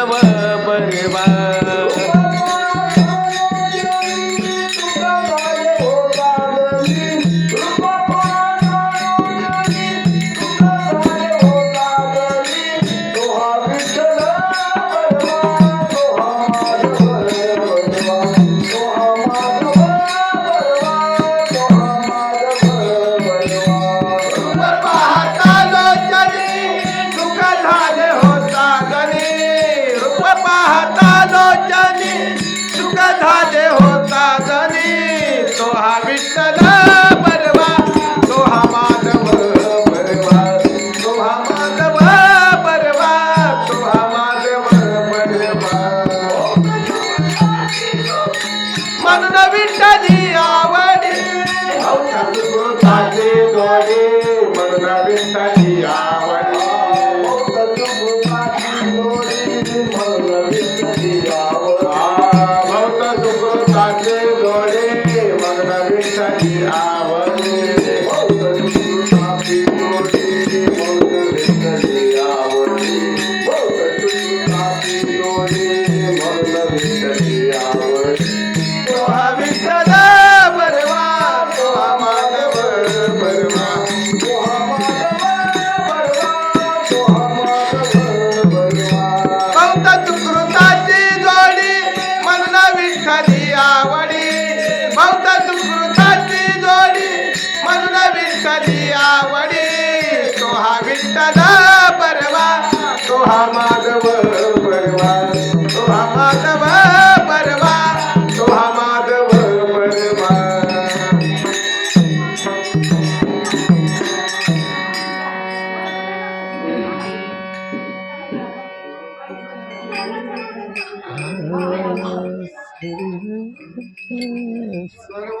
ஆண்டவன் विठ्ठली आवडी औषधे गोडे मन विठ्ठली आवडी भक्त सुकृताचे गोडे मन विठ्ठली आवडी आवडी तो हा विठ्ठल परवा तो हा माधव परवा तो हा माधव परवा तो हा माधव परवा. सर्व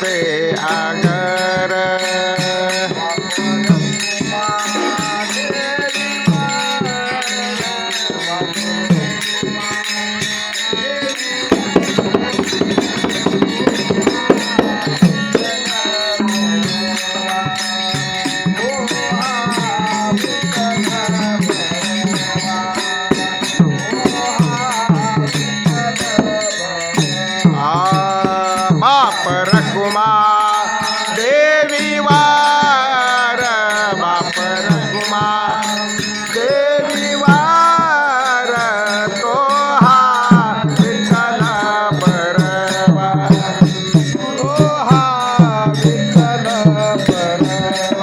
say I